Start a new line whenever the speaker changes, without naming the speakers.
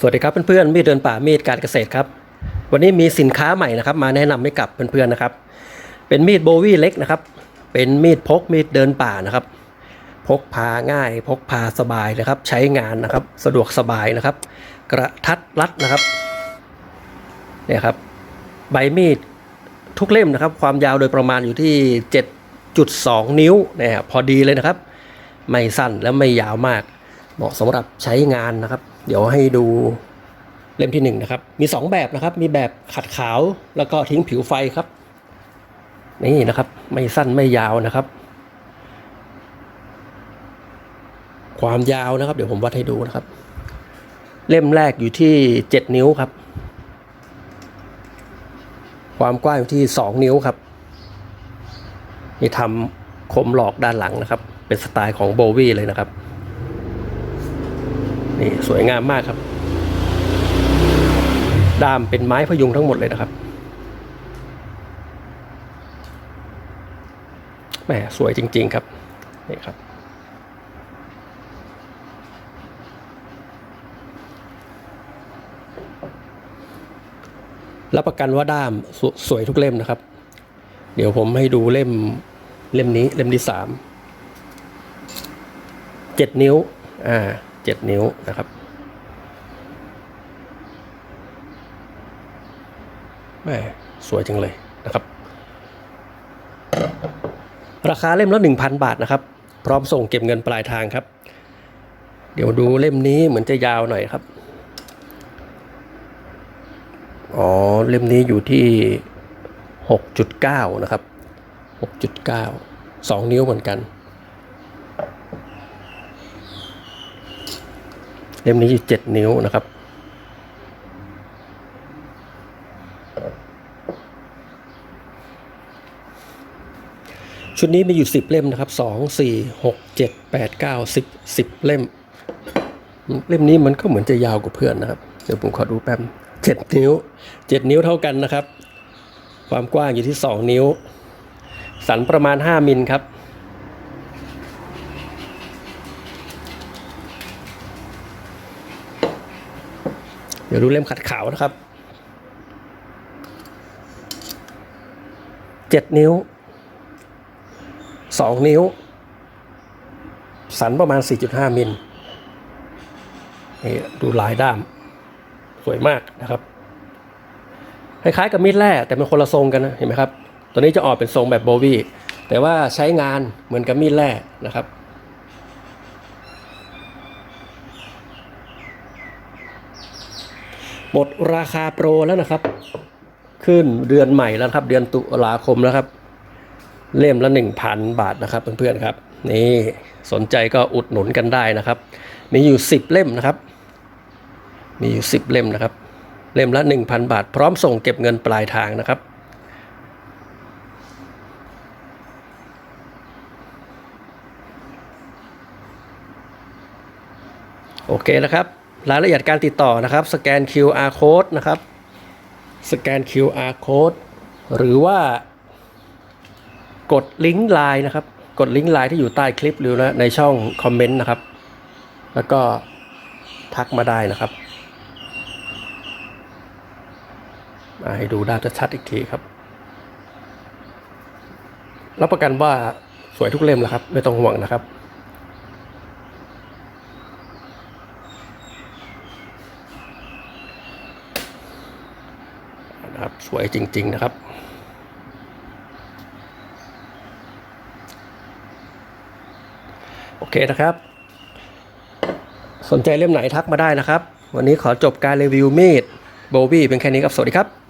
สวัสดีครับเพื่อนๆมีดเดินป่ามีดการเกษตรครับ วันนี้มีสินค้าใหม่นะครับ มาแนะนำให้กับเพื่อนๆนะครับ เป็นมีดโบวี่เล็กนะครับ เป็นมีดพกมีดเดินป่านะครับ พกพาง่ายพกพาสบายนะครับ ใช้งานนะครับ สะดวกสบายนะครับ กระทัดรัดนะครับเนี่ยครับ ใบมีดทุกเล่มนะครับ ความยาวโดยประมาณอยู่ที่ 7.2 นิ้วเนะครับพอดีเลยนะครับ ไม่สั้นและไม่ยาวมาก เหมาะสำหรับใช้งานนะครับ เดี๋ยวให้ดูเล่มที่หนึ่งนะครับ มี 2 แบบนะครับ มีแบบขัดขาวแล้วก็ทิ้งผิวไฟครับ นี่นะครับ ไม่สั้นไม่ยาวนะครับ ความยาวนะครับ เดี๋ยวผมวัดให้ดูนะครับ เล่มแรกอยู่ที่ 7 นิ้วครับ ความกว้างอยู่ที่ 2 นิ้วครับ นี่ทำคมหลอกด้านหลังนะครับ เป็นสไตล์ของโบวี่เลยนะครับ นี่สวยงามมากครับด้ามเป็นไม้พยุงทั้งหมดเลยนะครับแหมสวยจริง ๆ ครับนี่ครับ รับประกันว่าด้ามสสวยทุกเล่มนะครับ เดี๋ยวผมให้ดูเล่มเล่มนี้เล่มที่สามเจ็ดนิ้ว อ่า เจ็ดนิ้วนะครับ แม่สวยจังเลยนะครับ ราคาเล่มละหนึ่งพันบาทนะครับ พร้อมส่งเก็บเงินปลายทางครับ เดี๋ยวดูเล่มนี้เหมือนจะยาวหน่อยครับ อ๋อ เล่มนี้อยู่ที่ 6.9 นะครับ 6.9 2 นิ้วเหมือนกัน เล่มนี้อยู่7นิ้วนะครับ ชุดนี้มีอยู่10เล่มนะครับ2 4 6 7 8 9 10 10เล่ม เล่มนี้มันก็เหมือนจะยาวกว่าเพื่อนนะครับ เดี๋ยวผมขอดูแป๊บเจ็ดนิ้วเจ็ดนิ้วเท่ากันนะครับ ความกว้างอยู่ที่สองนิ้ว สันประมาณห้ามิลครับ เดี๋ยวดูเล่มขัดขาวนะครับเจ็ดนิ้วสองนิ้ว สันประมาณ 4.5 มิลนี่ดูลายด้าม สวยมากนะครับ คล้ายๆกับมีดแร่แต่เป็นคนละทรงกันนะ เห็นไหมครับ ตัวนี้จะออกเป็นทรงแบบโบวีแต่ว่าใช้งานเหมือนกับมีดแร่นะครับ หมดราคาโปรแล้วนะครับ ขึ้นเดือนใหม่แล้วครับ เดือนตุลาคมแล้วครับ เล่มละ 1,000 บาทนะครับเพื่อนๆครับ นี่สนใจก็อุดหนุนกันได้นะครับ มีอยู่ 10 เล่มนะครับ มีอยู่ 10 เล่มนะครับ เล่มละ 1,000 บาท พร้อมส่งเก็บเงินปลายทางนะครับโอเคนะครับ รายละเอียดการติดต่อนะครับ สแกน QR code นะครับ สแกน QR code หรือว่ากดลิงก์ไลน์นะครับ กดลิงก์ไลน์ที่อยู่ใต้คลิปหรือในช่องคอมเมนต์นะครับ แล้วก็ทักมาได้นะครับมาให้ดูด้านชัดๆอีกทีครับ รับประกันว่าสวยทุกเล่มแหละครับ ไม่ต้องห่วงนะครับ สวยจริง ๆ นะครับ โอเคนะครับ สนใจเล่มไหนทักมาได้นะครับ วันนี้ขอจบการรีวิวมีดโบวี่เป็นแค่นี้ครับ สวัสดีครับ